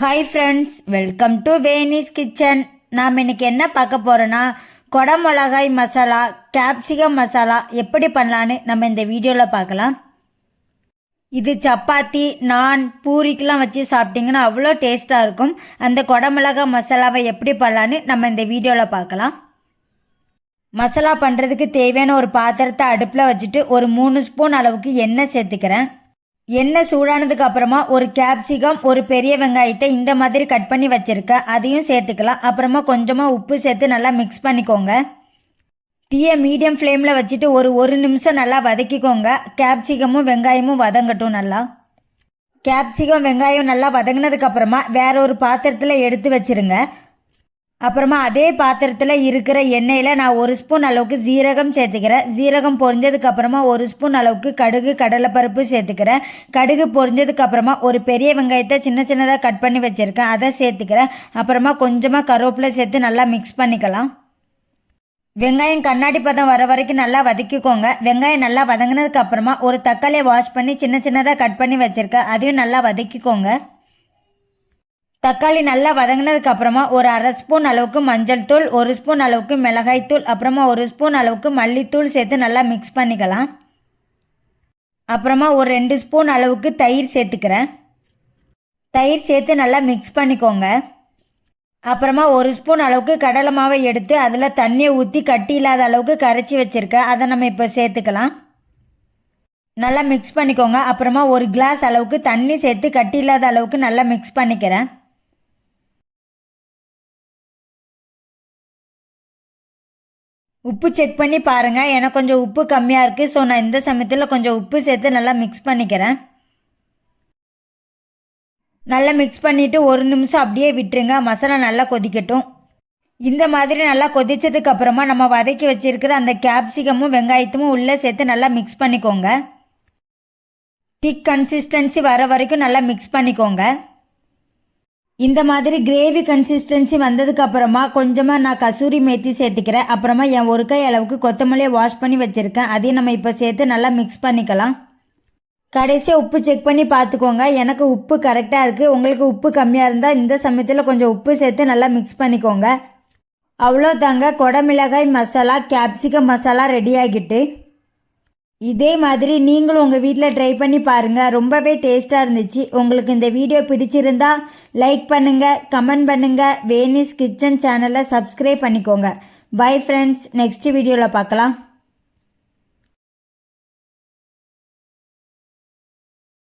Hi friends welcome to Veni's kitchen நாம் இன்றைக்கி என்ன பார்க்க போகிறோன்னா கொடமிளகாய் மசாலா கேப்சிகம் மசாலா எப்படி பண்ணலான்னு நம்ம இந்த வீடியோவில் பார்க்கலாம். இது சப்பாத்தி நான் பூரிக்கெலாம் வச்சு சாப்பிட்டிங்கன்னா அவ்வளோ டேஸ்ட்டாக இருக்கும். அந்த கொடமிளகாய் மசாலாவை எப்படி பண்ணலான்னு நம்ம இந்த வீடியோவில் பார்க்கலாம். மசாலா பண்ணுறதுக்கு தேவையான ஒரு பாத்திரத்தை அடுப்பில் வச்சுட்டு ஒரு மூணு ஸ்பூன் அளவுக்கு எண்ணெய் சேர்த்துக்கிறேன். எண்ணெய் சூடானதுக்கு அப்புறமா ஒரு கேப்சிகம் ஒரு பெரிய வெங்காயத்தை இந்த மாதிரி கட் பண்ணி வச்சுருக்கேன் அதையும் சேர்த்துக்கலாம். அப்புறமா கொஞ்சமாக உப்பு சேர்த்து நல்லா மிக்ஸ் பண்ணிக்கோங்க. தீயை மீடியம் ஃப்ளேமில் வச்சுட்டு ஒரு ஒரு நிமிஷம் நல்லா வதக்கிக்கோங்க. கேப்சிகமும் வெங்காயமும் வதங்கட்டும் நல்லா. கேப்சிகம் வெங்காயம் நல்லா வதங்கினதுக்கப்புறமா வேற ஒரு பாத்திரத்தில் எடுத்து வச்சிருங்க. அப்புறமா அதே பாத்திரத்தில் இருக்கிற எண்ணெயில் நான் ஒரு ஸ்பூன் அளவுக்கு ஜீரகம் சேர்த்துக்கிறேன். ஜீரகம் பொரிஞ்சதுக்கப்புறமா ஒரு ஸ்பூன் அளவுக்கு கடுகு கடலைப்பருப்பு சேர்த்துக்கிறேன். கடுகு பொரிஞ்சதுக்கப்புறமா ஒரு பெரிய வெங்காயத்தை சின்ன சின்னதாக கட் பண்ணி வச்சுருக்கேன். அதை சேர்த்துக்கிறேன். அப்புறமா கொஞ்சமாக கருவேப்பிலை சேர்த்து நல்லா மிக்ஸ் பண்ணிக்கலாம். வெங்காயம் கண்ணாடி பதம் வர வரைக்கும் நல்லா வதக்கிக்கோங்க. வெங்காயம் நல்லா வதங்கினதுக்கப்புறமா ஒரு தக்காளியை வாஷ் பண்ணி சின்ன சின்னதாக கட் பண்ணி வச்சுருக்கேன். அதையும் நல்லா வதக்கிக்கோங்க. தக்காளி நல்லா வதங்கினதுக்கு அப்புறமா ஒரு அரை ஸ்பூன் அளவுக்கு மஞ்சள் தூள் ஒரு ஸ்பூன் அளவுக்கு மிளகாய் தூள் அப்புறமா ஒரு ஸ்பூன் அளவுக்கு மல்லித்தூள் சேர்த்து நல்லா மிக்ஸ் பண்ணிக்கலாம். அப்புறமா ஒரு ரெண்டு ஸ்பூன் அளவுக்கு தயிர் சேர்த்துக்கிறேன். தயிர் சேர்த்து நல்லா மிக்ஸ் பண்ணிக்கோங்க. அப்புறமா ஒரு ஸ்பூன் அளவுக்கு கடலை மாவை எடுத்து அதில் தண்ணியை ஊற்றி கட்டி இல்லாத அளவுக்கு கரைச்சி வச்சுருக்கேன். அதை நம்ம இப்போ சேர்த்துக்கலாம். நல்லா மிக்ஸ் பண்ணிக்கோங்க. அப்புறமா ஒரு கிளாஸ் அளவுக்கு தண்ணி சேர்த்து கட்டி இல்லாத அளவுக்கு நல்லா மிக்ஸ் பண்ணிக்கிறேன். உப்பு செக் பண்ணி பாருங்கள் எனக்கு கொஞ்சம் உப்பு கம்மியாக இருக்குது ஸோ நான் இந்த சமயத்தில் கொஞ்சம் உப்பு சேர்த்து நல்லா மிக்ஸ் பண்ணிக்கிறேன். நல்லா மிக்ஸ் பண்ணிவிட்டு ஒரு நிமிஷம் அப்படியே விட்டுருங்க. மசாலா நல்லா கொதிக்கட்டும். இந்த மாதிரி நல்லா கொதித்ததுக்கப்புறமா நம்ம வதக்கி வச்சிருக்கிற அந்த கேப்சிகமும் வெங்காயத்தமும் உள்ளே சேர்த்து நல்லா மிக்ஸ் பண்ணிக்கோங்க. திக் கன்சிஸ்டன்சி வர வரைக்கும் நல்லா மிக்ஸ் பண்ணிக்கோங்க. இந்த மாதிரி கிரேவி கன்சிஸ்டன்சி வந்ததுக்கு அப்புறமா கொஞ்சமாக நான் கசூரி மேத்தி சேர்த்துக்கிறேன். அப்புறமா என் ஒரு கை அளவுக்கு கொத்தமல்லியை வாஷ் பண்ணி வச்சுருக்கேன். அதையும் நம்ம இப்போ சேர்த்து நல்லா மிக்ஸ் பண்ணிக்கலாம். கடைசியாக உப்பு செக் பண்ணி பார்த்துக்கோங்க. எனக்கு உப்பு கரெக்டாக இருக்குது உங்களுக்கு உப்பு கம்மியாக இருந்தால் இந்த சமயத்தில் கொஞ்சம் உப்பு சேர்த்து நல்லா மிக்ஸ் பண்ணிக்கோங்க. அவ்வளோ தாங்க கொடமிளகாய் மசாலா கேப்சிகம் மசாலா ரெடி ஆகிட்டு. இதே மாதிரி நீங்களும் உங்கள் வீட்டில் ட்ரை பண்ணி பாருங்கள் ரொம்பவே டேஸ்ட்டாக இருந்துச்சு. உங்களுக்கு இந்த வீடியோ பிடிச்சிருந்தா லைக் பண்ணுங்கள் கமெண்ட் பண்ணுங்கள் வேனிஸ் கிச்சன் சேனலை சப்ஸ்கிரைப் பண்ணிக்கோங்க. பை ஃப்ரெண்ட்ஸ் நெக்ஸ்ட் வீடியோவில் பார்க்கலாம்.